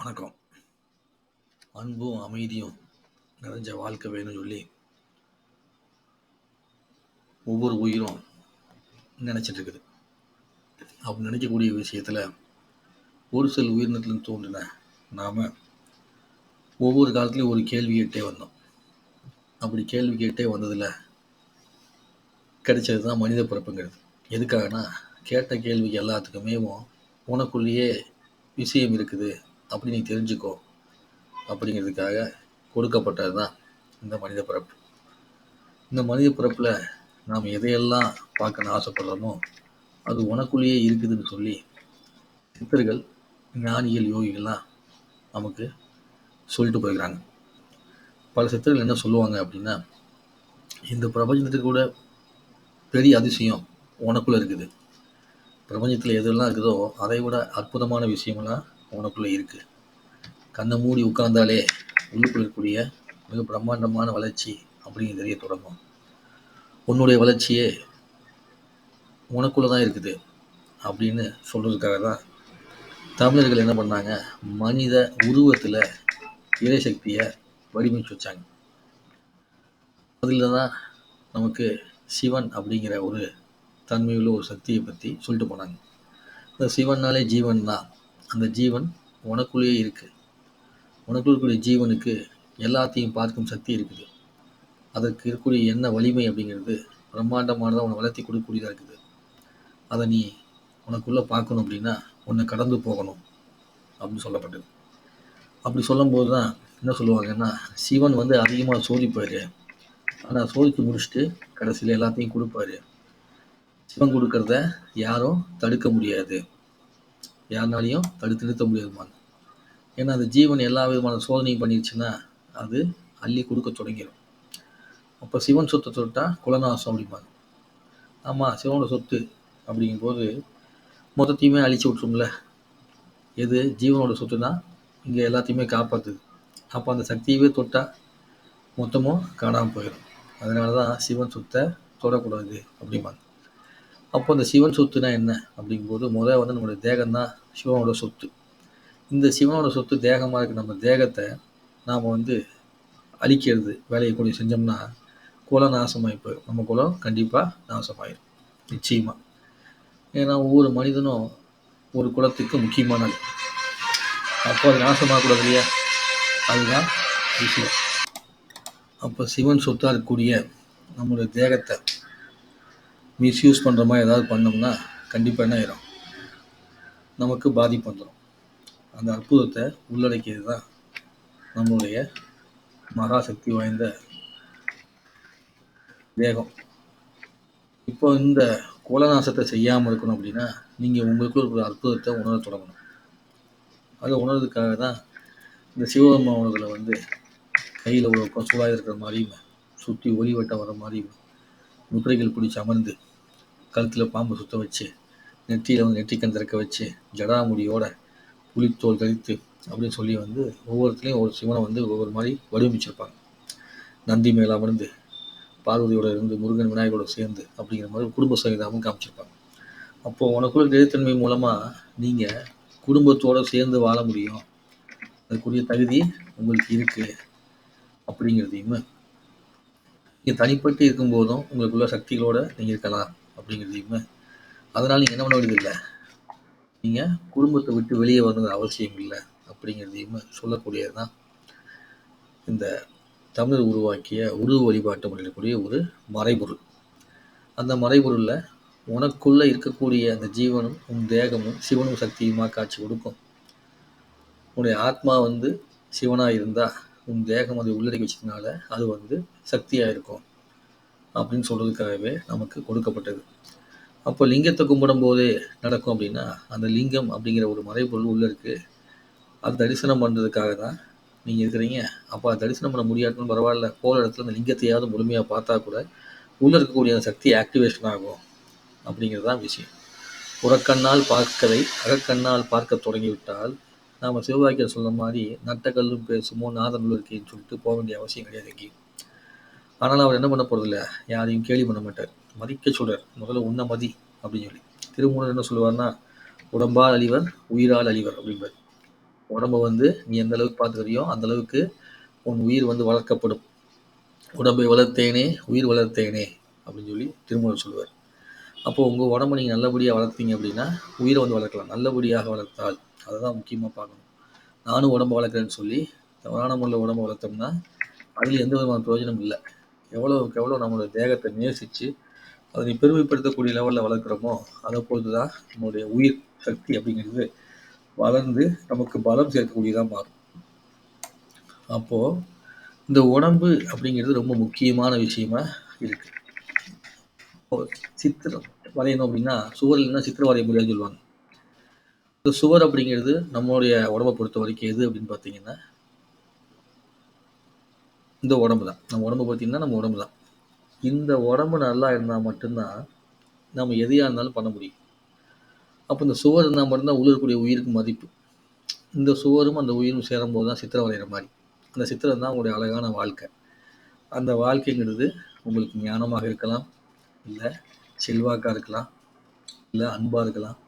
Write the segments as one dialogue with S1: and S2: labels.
S1: வணக்கம். அன்பும் அமைதியும் நிறைஞ்ச வாழ்க்கை வேணும்னு சொல்லி ஒவ்வொரு உயிரும் நினச்சிட்டு இருக்குது அப்படி நினைக்கக்கூடிய விஷயத்தில் ஒரு சில உயிரினத்துலேருந்து தோன்றின நாம் ஒவ்வொரு காலத்துலேயும் ஒரு கேள்வி கேட்டே வந்தோம். அப்படி கேள்வி கேட்டே வந்ததில் கிடைச்சது தான் மனித பிறப்புங்கிறது. எதுக்காகனா கேட்ட கேள்விக்கு எல்லாத்துக்குமே உனக்குள்ளேயே விஷயம் இருக்குது. அப்படி நீ தெரிஞ்சுக்கோ. அப்படிங்கிறதுக்காக கொடுக்கப்பட்டது தான் இந்த மனித பிறப்பு. இந்த மனித பிறப்பில் நாம் எதையெல்லாம் பார்க்கணும் ஆசைப்படுறோமோ அது உனக்குள்ளேயே இருக்குதுன்னு சொல்லி சித்தர்கள் ஞானிகள் யோகிகள்லாம் நமக்கு சொல்லிட்டு போயிருக்கிறாங்க. பல சித்தர்கள் என்ன சொல்லுவாங்க அப்படின்னா இந்த பிரபஞ்சத்துக்கு கூட பெரிய அதிசயம் உனக்குள்ளே இருக்குது. பிரபஞ்சத்தில் எதெல்லாம் இருக்குதோ அதை விட அற்புதமான விஷயம்லாம் உனக்குள்ளே இருக்குது கண்ணை மூடி உட்கார்ந்தாலே உள்ளுக்குள்ள இருக்கக்கூடிய மிக பிரம்மாண்டமான வளர்ச்சி அப்படிங்கிறது தெரிய தொடங்கும். உன்னுடைய வளர்ச்சியே உனக்குள்ளே தான் இருக்குது அப்படின்னு சொல்கிறதுக்காக தான் தமிழர்கள் என்ன பண்ணாங்க? மனித உருவத்தில் இறைசக்தியை வடிவமைச்சு வச்சாங்க. அதில் தான் நமக்கு சிவன் அப்படிங்கிற ஒரு தன்மையுள்ள ஒரு சக்தியை பற்றி சொல்லிட்டு போனாங்க. இந்த சிவன்னாலே ஜீவன் தான் அந்த ஜீவன் உனக்குள்ளேயே இருக்குது உனக்குள் இருக்கக்கூடிய ஜீவனுக்கு எல்லாத்தையும் பார்க்கும் சக்தி இருக்குது. அதற்கு இருக்கக்கூடிய என்ன வலிமை அப்படிங்கிறது பிரம்மாண்டமானதாக உன்னை வளர்த்தி கொடுக்கக்கூடியதாக இருக்குது. அதை நீ உனக்குள்ளே பார்க்கணும் அப்படின்னா உன்னை கடந்து போகணும் அப்படின்னு சொல்லப்பட்டது. அப்படி சொல்லும்போது தான் என்ன சொல்லுவாங்கன்னா சிவன் வந்து அதிகமாக சோதிப்பார். ஆனால் சோதித்து முடிச்சுட்டு கடைசியில் எல்லாத்தையும் கொடுப்பாரு. சிவன் கொடுக்கறத யாரும் தடுக்க முடியாது. யாருனாலையும் தடுத்து நிறுத்த முடியாதுமாங்க ஏன்னா அந்த ஜீவன் எல்லா விதமான சோதனையும் பண்ணிடுச்சுன்னா அது அள்ளி கொடுக்க தொடங்கிடும் அப்போ சிவன் சொத்தை தொட்டால் குலநாசம் அப்படிம்பாங்க. ஆமாம் சிவனோட சொத்து அப்படிங்கும்போது மொத்தத்தையுமே அழிச்சு விட்ரும்ல எது? ஜீவனோட சொத்துனா இங்கே எல்லாத்தையுமே காப்பாற்றுது அப்போ அந்த சக்தியவே தொட்டால் மொத்தமும் காணாமல் போயிடும் அதனால தான் சிவன் சொத்தை தொடக்கூடாது அப்படிம்பாங்க. அப்போ அந்த சிவன் சொத்துனா என்ன அப்படிங்கும்போது முதல் வந்து நம்மளுடைய தேகம் தான் சிவனோட சொத்து. இந்த சிவனோட சொத்து தேகமாக இருக்க நம்ம தேகத்தை நாம் வந்து அழிக்கிறது வேலையை கூட செஞ்சோம்னா குலம் நாசமாகி போயிடும். நம்ம குலம் கண்டிப்பாக நாசமாயிடும் நிச்சயமாக ஏன்னா ஒவ்வொரு மனிதனும் ஒரு குலத்துக்கு முக்கியமானது. அப்போ அது நாசமாகக்கூடாது இல்லையா? அதுதான் விஷயம். அப்போ சிவன் சொத்தாக இருக்கக்கூடிய நம்மளுடைய தேகத்தை மிஸ்யூஸ் பண்ணுற மாதிரி ஏதாவது பண்ணோம்னா கண்டிப்பாக என்ன ஆயிரும்? நமக்கு பாதிப்பு வந்துடும் அந்த அற்புதத்தை உள்ளடக்கியது தான் நம்மளுடைய மகாசக்தி வாய்ந்த தேகம். இப்போ இந்த கோலநாசத்தை செய்யாமல் இருக்கணும் அப்படின்னா நீங்கள் உங்களுக்குள்ள ஒரு அற்புதத்தை உணர தொடங்கணும். அதை உணர்றதுக்காக தான் இந்த சிவபெருமா உணர்வில் வந்து கையில் ஒரு பசுவாக இருக்கிற மாதிரியும் சுற்றி ஒளிவட்டம் வர மாதிரியும் முத்திரைகள் பிடிச்சி அமர்ந்து கழுத்தில் பாம்பு சுத்த வச்சு நெற்றியில் வந்து நெற்றிக்கண் திறக்க வச்சு ஜடாமுடியோட புளித்தோல் கழித்து அப்படின்னு சொல்லி வந்து ஒவ்வொருத்துலேயும் ஒரு சிவனை வந்து ஒவ்வொரு மாதிரி வடிவமைச்சிருப்பாங்க. நந்தி மேலே அமர்ந்து பார்வதியோட இருந்து முருகன் விநாயகரோட சேர்ந்து அப்படிங்கிற மாதிரி குடும்ப சகிதாகவும் காமிச்சிருப்பாங்க. அப்போது உனக்குள்ள நிலைத்தன்மை மூலமாக நீங்கள் குடும்பத்தோடு சேர்ந்து வாழ முடியும். அதுக்குரிய தகுதி உங்களுக்கு இருக்குது அப்படிங்கிறதையுமே நீங்கள் தனிப்பட்டு இருக்கும்போதும் உங்களுக்குள்ள சக்திகளோடு நீங்கள் இருக்கலாம். அப்படிங்கிறதையுமே அதனால் நீங்கள் என்ன பண்ண வேண்டியதில்லை நீங்கள் குடும்பத்தை விட்டு வெளியே வரணுங்கிற அவசியம் இல்லை அப்படிங்கிறதையுமே சொல்லக்கூடியது தான் இந்த தமிழர் உருவாக்கிய உருவ வழிபாட்டு முறையிடக்கூடிய ஒரு மறைபொருள். அந்த மறைபொருளில் உனக்குள்ளே இருக்கக்கூடிய அந்த ஜீவனும் உன் தேகமும் சிவனும் சக்தியுமா காட்சி கொடுக்கும். உன்னுடைய ஆத்மா வந்து சிவனாக இருந்தால் உன் தேகம் அதை உள்ளடக்கி வச்சதுனால அது வந்து சக்தியாக இருக்கும் அப்படின்னு சொல்கிறதுக்காகவே நமக்கு கொடுக்கப்பட்டது. அப்போ லிங்கத்தை கும்பிடும் போதே நடக்கும் அப்படின்னா அந்த லிங்கம் அப்படிங்கிற ஒரு மறைபொருள் உள்ளே இருக்குது அது தரிசனம் பண்ணுறதுக்காக தான் நீங்கள் இருக்கிறீங்க. அப்போ அது தரிசனம் பண்ண முடியாதுன்னு பரவாயில்ல. போகிற இடத்துல அந்த லிங்கத்தையாவது முழுமையாக பார்த்தா கூட உள்ளே இருக்கக்கூடிய அந்த சக்தி ஆக்டிவேஷன் ஆகும் அப்படிங்கிறது தான் விஷயம். புறக்கண்ணால் பார்க்கதை அகக்கண்ணால் பார்க்க தொடங்கிவிட்டால் நாம் சிவவாக்கியர் சொன்ன மாதிரி நட்டக்கல்லும் பேசுமோ நாதனுள் இருக்கேன்னு சொல்லிட்டு போக வேண்டிய அவசியம் கிடையாது எங்கேயும். ஆனால் அவர் என்ன பண்ண போகிறதில்ல யாரையும் கேலி பண்ண மாட்டார். மதிக்க சொல்கிறார் முதல்ல உன்ன மதி அப்படின்னு சொல்லி. திருமூலர் என்ன சொல்லுவார்னா உடம்பால் அழிவர் உயிரால் அழிவர் அப்படிம்பார். உடம்ப வந்து நீ எந்த அளவுக்கு பார்த்துக்கிறியோ அந்த அளவுக்கு உன் உயிர் வந்து வளர்க்கப்படும். உடம்பை வளர்த்தேனே உயிர் வளர்த்தேனே அப்படின்னு சொல்லி திருமூலர் சொல்லுவார். அப்போ உங்கள் உடம்ப நீங்கள் நல்லபடியாக வளர்த்தீங்க அப்படின்னா உயிரை வந்து வளர்க்கலாம். நல்லபடியாக வளர்த்தால் அதை தான் முக்கியமாக பார்க்கணும். நானும் உடம்ப வளர்க்குறேன்னு சொல்லி தவறான முறையில் உடம்ப வளர்த்தோம்னா அதில் எந்த விதமான பிரயோஜனம் இல்லை. எவ்வளோக்கு எவ்வளோ நம்மளோட தேகத்தை நேசித்து அதை பெருமைப்படுத்தக்கூடிய லெவலில் வளர்க்குறோமோ அதை பொறுத்து தான் நம்மளுடைய உயிர் சக்தி அப்படிங்கிறது வளர்ந்து நமக்கு பலம் சேர்க்கக்கூடியதாக மாறும். அப்போது இந்த உடம்பு அப்படிங்கிறது ரொம்ப முக்கியமான விஷயமா இருக்கு. சித்திரம் வரையணும் அப்படின்னா சுவர் இல்லைன்னா சித்திரம் வரைய முடியாதுன்னு சொல்லுவாங்க. இந்த சுவர் அப்படிங்கிறது நம்மளுடைய உடம்பை பொறுத்த வரைக்கும் எது அப்படின்னு பார்த்தீங்கன்னா இந்த உடம்பு தான் நம்ம உடம்பு பார்த்தீங்கன்னா நம்ம உடம்பு தான் இந்த உடம்பு நல்லா இருந்தால் மட்டும்தான் நம்ம எதையாக இருந்தாலும் பண்ண முடியும். அப்போ இந்த சுவர் இருந்தால் மட்டும்தான் உள்ள இருக்கக்கூடிய உயிருக்கு மதிப்பு. இந்த சுவரும் அந்த உயிரும் சேரும்போது தான் சித்திரம் வரைகிற மாதிரி. அந்த சித்திரம் தான் உங்களுடைய அழகான வாழ்க்கை. அந்த வாழ்க்கைங்கிறது உங்களுக்கு ஞானமாக இருக்கலாம் இல்லை செல்வாக்காக இருக்கலாம் இல்லை அன்பாக இருக்கலாம்.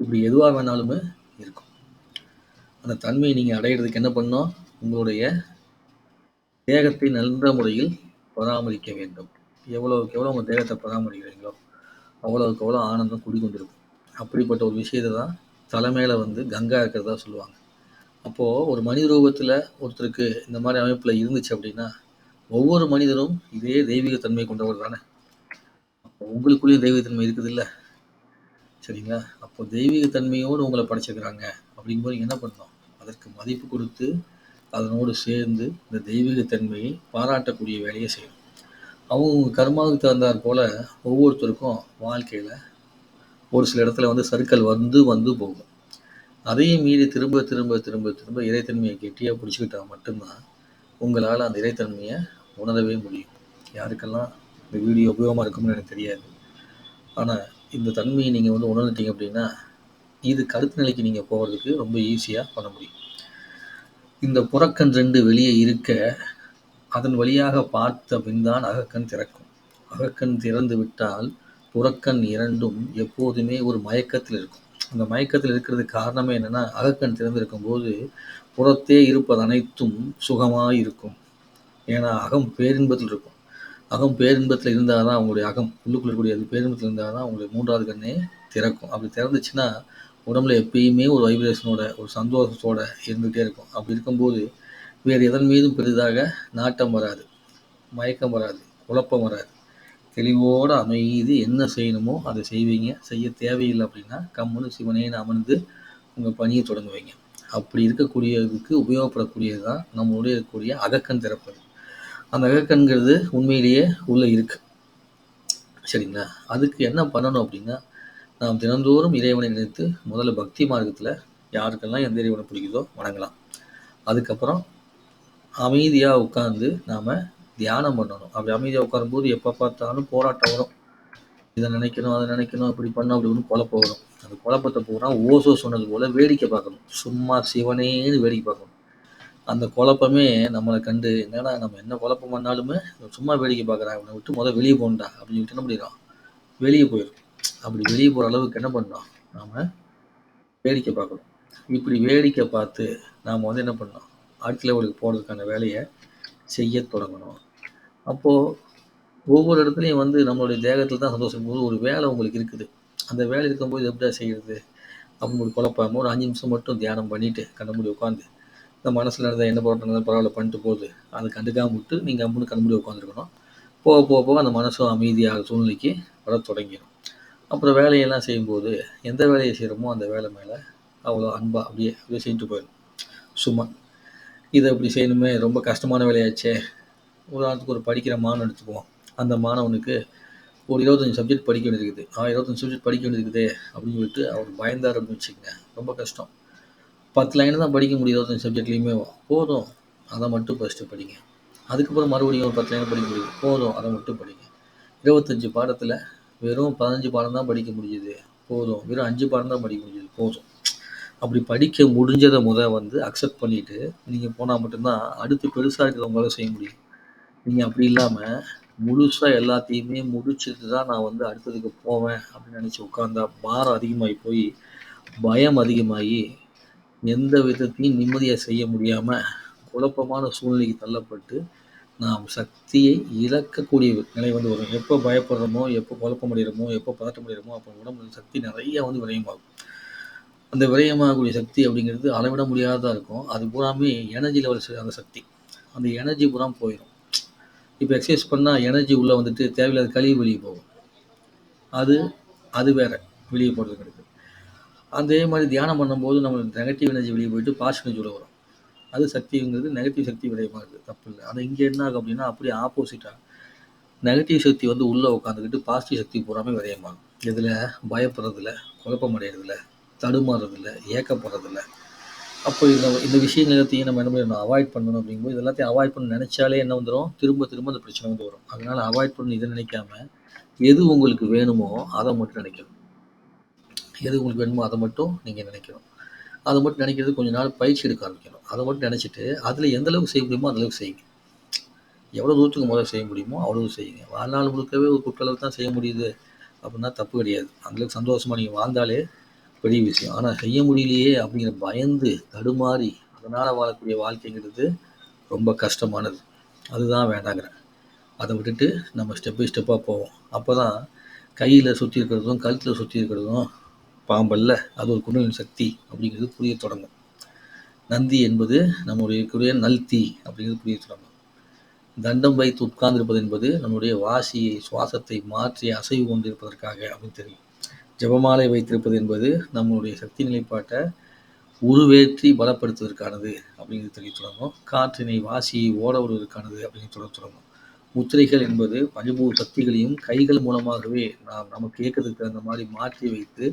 S1: இப்படி எதுவாக வேணாலுமே இருக்கும். அந்த தன்மையை நீங்கள் அடையிறதுக்கு என்ன பண்ணோம் உங்களுடைய தேகத்தை நல்ல முறையில் பராமரிக்க வேண்டும். எவ்வளோவுக்கு எவ்வளோ உங்கள் தேகத்தை பராமரிக்கிறீங்களோ அவ்வளோவுக்கு எவ்வளோ ஆனந்தம் குடிக்கொண்டிருக்கும் அப்படிப்பட்ட ஒரு விஷயத்தை தான் தலைமையில் வந்து கங்கா இருக்கிறதா சொல்லுவாங்க. அப்போது ஒரு மனித ரூபத்தில் ஒருத்தருக்கு இந்த மாதிரி அமைப்பில் இருந்துச்சு அப்படின்னா ஒவ்வொரு மனிதரும் இதே தெய்வீக தன்மை கொண்டவர் தானே. அப்போ உங்களுக்குள்ளேயும் தெய்வீகத்தன்மை இருக்குது இல்லை சரிங்களா? அப்போ தெய்வீக தன்மையோடு உங்களை படைச்சிருக்கிறாங்க அப்படிங்கும்போது என்ன பண்ணோம் அதற்கு மதிப்பு கொடுத்து அதனோடு சேர்ந்து இந்த தெய்வீகத்தன்மையை பாராட்டக்கூடிய வேலையை செய்யணும். அவங்க கர்மாவுக்கு தகுந்தாற் போல் ஒவ்வொருத்தருக்கும் வாழ்க்கையில் ஒரு சில இடத்துல வந்து சர்க்கிள் வந்து வந்து போகும். அதையும் மீறி திரும்ப திரும்ப திரும்ப திரும்ப இறைத்தன்மையை கெட்டியாக பிடிச்சிக்கிட்டா மட்டும்தான் உங்களால் அந்த இறைத்தன்மையை உணரவே முடியும். யாருக்கெல்லாம் இந்த வீடியோ உபயோகமாக இருக்கும்னு எனக்கு தெரியாது. ஆனால் இந்த தன்மையை நீங்கள் வந்து உணர்ந்துட்டீங்க அப்படின்னா இது கருத்து நிலைக்கு நீங்கள் போகிறதுக்கு ரொம்ப ஈஸியாக பண்ண முடியும். இந்த புறக்கண் ரெண்டு வெளியே இருக்க அதன் வழியாக பார்த்த பின்தான் அகக்கண் திறக்கும். அகக்கண் திறந்து விட்டால் புறக்கண் இரண்டும் எப்போதுமே ஒரு மயக்கத்தில் இருக்கும். அந்த மயக்கத்தில் இருக்கிறதுக்கு காரணமே என்னென்னா அகக்கண் திறந்திருக்கும் போது புறத்தே இருப்பது அனைத்தும் சுகமாக இருக்கும். ஏன்னா அகம் பேரின்பத்தில் இருக்கும். அகம் பேரின்பத்தில் இருந்தால் தான் அவங்களுடைய அகம் உள்ளுக்குள்ள இருக்கக்கூடிய பேரின்பத்தில் இருந்தால் தான் அவங்களுடைய மூன்றாவது கண்ணே திறக்கும். அப்படி திறந்துச்சுன்னா உடம்புல எப்பயுமே ஒரு வைப்ரேஷனோட ஒரு சந்தோஷத்தோட இருந்துகிட்டே இருக்கும். அப்படி இருக்கும்போது வேறு எதன் மீதும் பெரிதாக நாட்டம் வராது மயக்கம் வராது குழப்பம் வராது. தெளிவோடு அமைதி என்ன செய்யணுமோ அதை செய்வீங்க. செய்ய தேவையில்லை அப்படின்னா கம்முன்னு சிவனேன்னு அமர்ந்து உங்கள் பணியை தொடங்குவீங்க. அப்படி இருக்கக்கூடியதுக்கு உபயோகப்படக்கூடியது தான் நம்மளுடைய இருக்கக்கூடிய அகக்கண் திறப்பது. அந்த அகக்கண்கிறது உண்மையிலேயே உள்ளே இருக்கு. சரிங்களா? அதுக்கு என்ன பண்ணணும் அப்படின்னா நாம் தினந்தோறும் இறைவனை நினைத்து முதல்ல பக்தி மார்க்கத்தில் யாருக்கெல்லாம் எந்த இறைவனை பிடிக்குதோ வணங்கலாம். அதுக்கப்புறம் அமைதியாக உட்காந்து நாம் தியானம் பண்ணணும். அப்படி அமைதியாக உட்காரும்போது எப்போ பார்த்தாலும் போராட்டம் வரும். இதை நினைக்கணும் அதை நினைக்கணும் இப்படி பண்ணணும் அப்படி ஒன்று குழப்பம் வரும். அந்த குழப்பத்தை பூரா ஓசோ சொன்னது போல் வேடிக்கை பார்க்கணும். சும்மா சிவனேன்னு வேடிக்கை பார்க்கணும். அந்த குழப்பமே நம்மளை கண்டு என்னடா நம்ம என்ன குழப்பம் பண்ணாலுமே சும்மா வேடிக்கை பார்க்குறான். அவனை விட்டு முதல் வெளியே போகண்டா அப்படின்னு சொல்லிட்டு என்ன பண்ணிடுறோம் வெளியே போயிடும். அப்படி வெளியே போகிற அளவுக்கு என்ன பண்ணோம்? நாம் வேடிக்கை பார்க்கணும். இப்படி வேடிக்கை பார்த்து நாம் வந்து என்ன பண்ணோம்? அடுத்த லெவலுக்கு போகிறதுக்கான வேலையை செய்ய தொடங்கணும். அப்போது ஒவ்வொரு இடத்துலையும் வந்து நம்மளுடைய தேகத்தில் தான் சந்தோஷம். போது ஒரு வேலை உங்களுக்கு இருக்குது. அந்த வேலை இருக்கும்போது எப்படியா செய்கிறது அப்படின்னு ஒரு குழப்பாமல் ஒரு அஞ்சு நிமிஷம் மட்டும் தியானம் பண்ணிவிட்டு கண்ணமூடி உட்காந்து இந்த மனசில் நடந்த என்ன போராட்டம் பரவாயில்ல பண்ணிட்டு போகுது. அதை கண்டுக்காம விட்டு நீங்கள் அம்முன்னு கண்ணமூடி உட்காந்துருக்கணும் போக போக போக அந்த மனசும் அமைதியாக சூழ்நிலைக்கு வர தொடங்கிடும். அப்புறம் வேலையெல்லாம் செய்யும்போது எந்த வேலையை செய்கிறோமோ அந்த வேலை மேலே அவ்வளோ அன்பாக அப்படியே அப்படியே செஞ்சுட்டு போயிடும். சும்மா. இதை இப்படி செய்யணுமே ரொம்ப கஷ்டமான வேலையாச்சே. உதாரணத்துக்கு ஒரு படிக்கிற மாணவன் எடுத்துக்குவோம். அந்த மாணவனுக்கு ஒரு இருபத்தஞ்சி சப்ஜெக்ட் படிக்க வேண்டியது இருக்குது ஆ இருபத்தஞ்சி சப்ஜெக்ட் படிக்க வேண்டியது இருக்குதே அப்படின்னு சொல்லிட்டு அவர் பயந்தார் அப்படின்னு வச்சுக்கோங்க. ரொம்ப கஷ்டம். பத்து லைன் தான் படிக்க முடியும் இருபத்தஞ்சி சப்ஜெக்ட்லேயுமே போதும். அதை மட்டும் ஃபஸ்ட்டு படிங்க. அதுக்கப்புறம் மறுபடியும் ஒரு பத்து லைன் படிக்க முடியும். போதும். அதை மட்டும் படிங்க. இருபத்தஞ்சி பாடத்தில் வெறும் பதினஞ்சு பாடம் தான் படிக்க முடியுது. போதும். வெறும் அஞ்சு பாடம் தான் படிக்க முடியுது. போதும். அப்படி படிக்க முடிஞ்சதை முத வந்து அக்செப்ட் பண்ணிவிட்டு நீங்கள் போனால் மட்டும்தான் அடுத்து பெருசாக இருக்கிறவங்களால செய்ய முடியும். நீங்கள் அப்படி இல்லாமல் முழுசாக எல்லாத்தையுமே முடிச்சுட்டு தான் நான் வந்து அடுத்ததுக்கு போவேன் அப்படின்னு நினச்சி உட்காந்தா பாரம் அதிகமாகி போய் பயம் அதிகமாகி எந்த விதத்தையும் நிம்மதியாக செய்ய முடியாமல் குழப்பமான சூழ்நிலைக்கு தள்ளப்பட்டு நாம் சக்தியை இழக்கக்கூடிய நிலை வந்து வரும். எப்போ பயப்படுறோமோ எப்போ குழப்பம் அடைகிறோமோ எப்போ பதட்டம் அடைகிறோமோ அப்போ உடம்புல சக்தி நிறைய வந்து விரயமாகும் அந்த விரயமாகக்கூடிய சக்தி அப்படிங்கிறது அளவிட முடியாததாக இருக்கும். அது பூராமே எனர்ஜி லெவல் அந்த சக்தி. அந்த எனர்ஜி பூரா போயிடும் இப்போ எக்ஸசைஸ் பண்ணால் எனர்ஜி உள்ளே வந்துட்டு தேவையில்லாத கழிவு வெளியே போகும். அது அது வேற. வெளியே போகிறது கிடைக்கும் அதே மாதிரி தியானம் பண்ணும்போது நம்மளுக்கு நெகட்டிவ் எனர்ஜி வெளியே போயிட்டு பாசிட்டிவ் எனர்ஜி வரும். அது சக்திங்கிறது நெகட்டிவ் சக்தி விரயமாக இருக்குது தப்பு இல்லை. ஆனால் இங்கே என்ன ஆகும் அப்படின்னா அப்படியே ஆப்போசிட்டாக நெகட்டிவ் சக்தி வந்து உள்ளே உட்காந்துக்கிட்டு பாசிட்டிவ் சக்தி பூராமே விரயமாகும். இதில் பயப்படுறதில்ல குழப்பம் அடையிறதில்ல தடுமாறுறதில்ல ஏக்கப்படுறதில்ல. அப்போ இந்த இந்த விஷயங்கள் எல்லாத்தையும் நம்ம என்ன பண்ணணும் அவாய்ட் பண்ணணும் அப்படிங்கும்போது எல்லாத்தையும் அவாய்ட் பண்ண நினச்சாலே என்ன வந்துடும் திரும்ப திரும்ப அந்த பிரச்சனை வந்து வரும். அதனால் அவாய்ட் பண்ணி இதை நினைக்காம எது உங்களுக்கு வேணுமோ அதை மட்டும் நினைக்கணும். எது உங்களுக்கு வேணுமோ அதை மட்டும் நீங்கள் நினைக்கணும். அதை மட்டும் நினைக்கிறது கொஞ்ச நாள் பயிற்சி எடுக்க ஆரம்பிக்கணும். அதை மட்டும் நினச்சிட்டு அதில் எந்த அளவுக்கு செய்ய முடியுமோ அந்த அளவுக்கு செய்யுங்க. எவ்வளோ தூரத்துக்கு முதல்ல செய்ய முடியுமோ அவ்வளோ செய்யுங்க. வாழ்நாள் முழுக்கவே ஒரு குற்றளவு தான் செய்ய முடியுது அப்படின்னா தப்பு கிடையாது. அந்தளவுக்கு சந்தோஷமாக நீங்கள் வாழ்ந்தாலே பெரிய விஷயம். ஆனால் செய்ய முடியலையே அப்படிங்கிற பயந்து தடுமாறி அதனால் வாழக்கூடிய வாழ்க்கைங்கிறது ரொம்ப கஷ்டமானது. அதுதான் வேண்டாங்கிறேன். அதை விட்டுட்டு நம்ம ஸ்டெப் பை ஸ்டெப்பாக போவோம். அப்போ தான் கையில் சுற்றி இருக்கிறதும் கழுத்தில் சுற்றி இருக்கிறதும் பாம்பல்ல அது ஒரு குண்டலின் சக்தி அப்படிங்கிறது புரிய தொடங்கும். நந்தி என்பது நம்முடைய இருக்கக்கூடிய நல்தி அப்படிங்கிறது புரிய தொடங்கும். தண்டம் வைத்து உட்கார்ந்திருப்பது என்பது நம்முடைய வாசியை சுவாசத்தை மாற்றி அசைவு கொண்டிருப்பதற்காக அப்படின்னு தெரியும். ஜபமாலை வைத்திருப்பது என்பது நம்மளுடைய சக்தி நிலைப்பாட்டை உருவேற்றி பலப்படுத்துவதற்கானது அப்படிங்கிறது தெரிய தொடங்கும் காற்றினை வாசியை ஓட விடுவதற்கானது அப்படின்னு சொல்ல தொடங்கும் முத்திரைகள் என்பது பஞ்சபூத சக்திகளையும் கைகள் மூலமாகவே நாம் நமக்கு இயக்கத்துக்கு தகுந்த மாதிரி மாற்றி வைத்து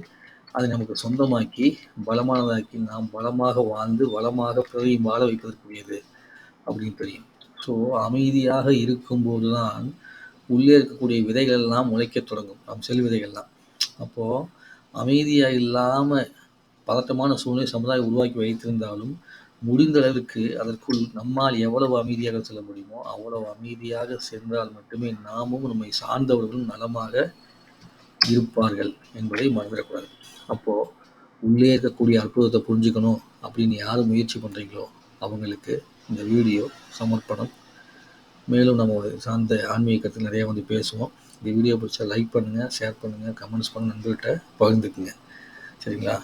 S1: அதை நமக்கு சொந்தமாக்கி பலமானதாக்கி நாம் பலமாக வாழ்ந்து வளமாக பிறரையும் வாழ வைப்பதற்குரியது அப்படின்னு தெரியும். ஸோ அமைதியாக இருக்கும்போது தான் உள்ளே இருக்கக்கூடிய விதைகள் எல்லாம் முளைக்க தொடங்கும். நம் செல் விதைகள்லாம். அப்போது அமைதியாக இல்லாமல் பதட்டமான சூழ்நிலை சமுதாயம் உருவாக்கி வைத்திருந்தாலும் முடிந்த அளவுக்கு அதற்குள் நம்மால் எவ்வளவு அமைதியாக செல்ல முடியுமோ அவ்வளவு அமைதியாக சென்றால் மட்டுமே நாமும் நம்மை சார்ந்தவர்களும் நலமாக இருப்பார்கள் என்பதை மறந்துடக்கூடாது. அப்போது உள்ளே இருக்கக்கூடிய அற்புதத்தை புரிஞ்சுக்கணும் அப்படின்னு யார் முயற்சி பண்ணுறீங்களோ அவங்களுக்கு இந்த வீடியோ சமர்ப்பணம். மேலும் நம்ம சார்ந்த ஆன்மீகத்தில் நிறையா வந்து பேசுவோம். இந்த வீடியோ பிடிச்சா லைக் பண்ணுங்கள் ஷேர் பண்ணுங்கள் கமெண்ட்ஸ் பண்ண நண்பர்கிட்ட பகிர்ந்துக்குங்க. சரிங்களா?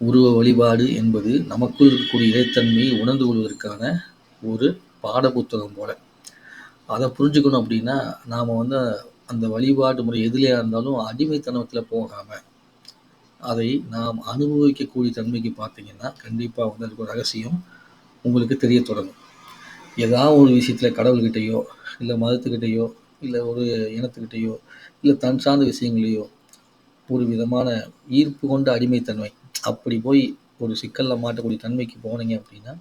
S1: உருவ வழிபாடு என்பது நமக்குள் இருக்கக்கூடிய இறைத்தன்மையை உணர்ந்து கொள்வதற்கான ஒரு பாட புத்தகம் போல. அதை புரிஞ்சுக்கணும் அப்படின்னா நாம் வந்து அந்த வழிபாட்டு முறை எதிலையாக இருந்தாலும் அடிமைத்தனத்தில் போகாமல் அதை நாம் அனுபவிக்கக்கூடிய தன்மைக்கு பார்த்தீங்கன்னா கண்டிப்பாக வந்து அதுக்கு ஒரு ரகசியம் உங்களுக்கு தெரிய தொடங்கும். ஏதாவது ஒரு விஷயத்தில் கடவுள்கிட்டயோ இல்லை மதத்துக்கிட்டேயோ இல்லை ஒரு இனத்துக்கிட்டேயோ இல்லை தன் சார்ந்த விஷயங்களையோ ஒரு விதமான ஈர்ப்பு கொண்ட அடிமைத்தன்மை. அப்படி போய் ஒரு சிக்கலில் மாட்டக்கூடிய தன்மைக்கு போனீங்க அப்படின்னா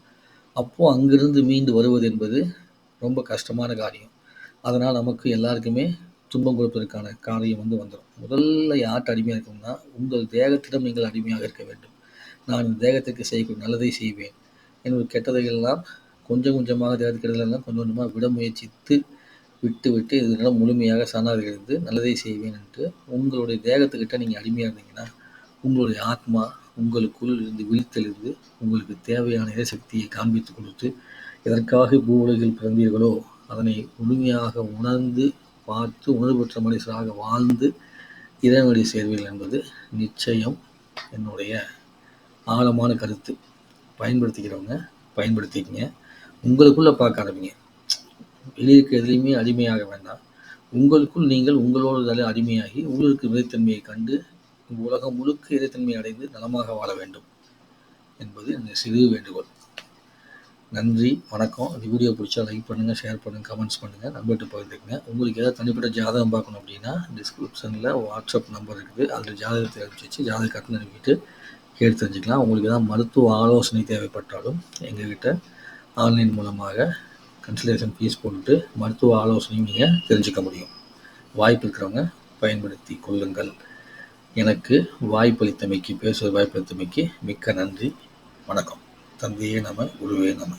S1: அப்போது அங்கிருந்து மீண்டு வருவது என்பது ரொம்ப கஷ்டமான காரியம். அதனால் நமக்கு எல்லாருக்குமே துன்பம் கொடுப்பதற்கான காரியம் வந்து வந்துடும் முதல்ல யார்கிட்ட அடிமையாக இருக்கணும்னா உங்கள் தேகத்திடம் நீங்கள் அடிமையாக இருக்க வேண்டும். நான் இந்த தேகத்திற்கு செய்யக்கூடிய நல்லதை செய்வேன். என்னுடைய கெட்டதைகள்லாம் கொஞ்சம் கொஞ்சமாக தேகத்துக்கு கெட்டதெல்லாம் கொஞ்சம் கொஞ்சமாக விட முயற்சித்து விட்டுவிட்டு இதனால் முழுமையாக சரணாகி இருந்து நல்லதை செய்வேன் என்று உங்களுடைய தேகத்துக்கிட்ட நீங்கள் அடிமையாக இருந்தீங்கன்னா உங்களுடைய ஆத்மா உங்களுக்குள் இருந்து விழித்தெழுந்து உங்களுக்கு தேவையான இறைசக்தியை காண்பித்து கொடுத்து எதற்காக பூ உலகில் பிறந்தீர்களோ அதனை முழுமையாக உணர்ந்து பார்த்து உணர்வு பெற்ற மனுஷராக வாழ்ந்து இறைவனுடைய சேர்வீர்கள் என்பது நிச்சயம் என்னுடைய ஆழமான கருத்து. பயன்படுத்திக்கிறவங்க பயன்படுத்திக்கங்க. உங்களுக்குள்ளே பார்க்க ஆரம்பிங்க. வெளியிருக்க எதுலையுமே அடிமையாக வேண்டாம். உங்களுக்குள் நீங்கள் உங்களோட அடிமையாகி உங்களுக்கு நிலைத்தன்மையை கண்டு உலகம் முழுக்க இறைத்தன்மை அடைந்து நலமாக வாழ வேண்டும் என்பது இந்த சிறு வேண்டுகோள். நன்றி வணக்கம். இந்த வீடியோ பிடிச்சா லைக் பண்ணுங்கள் ஷேர் பண்ணுங்கள் கமெண்ட்ஸ் பண்ணுங்கள் நம்பர்கிட்ட பகிர்ந்துக்குங்க. உங்களுக்கு ஏதாவது தனிப்பட்ட ஜாதகம் பார்க்கணும் அப்படின்னா டிஸ்கிரிப்ஷனில் வாட்ஸ்அப் நம்பர் இருக்குது. அதில் ஜாதகத்தை அனுப்பிச்சி வச்சு ஜாதக கட்டணம் அனுப்பிட்டு கேட்டு தெரிஞ்சுக்கலாம். உங்களுக்கு ஏதாவது மருத்துவ ஆலோசனை தேவைப்பட்டாலும் எங்ககிட்ட ஆன்லைன் மூலமாக கன்சல்டேஷன் ஃபீஸ் போட்டுட்டு மருத்துவ ஆலோசனையும் நீங்கள் தெரிஞ்சுக்க முடியும். வாய்ப்பு இருக்கிறவங்க பயன்படுத்தி கொள்ளுங்கள். எனக்கு வாய்ப்பளித்தமைக்கு பேசுவது வாய்ப்பளித்தமைக்கு மிக்க நன்றி. வணக்கம். தந்தையே நம குருவே நம.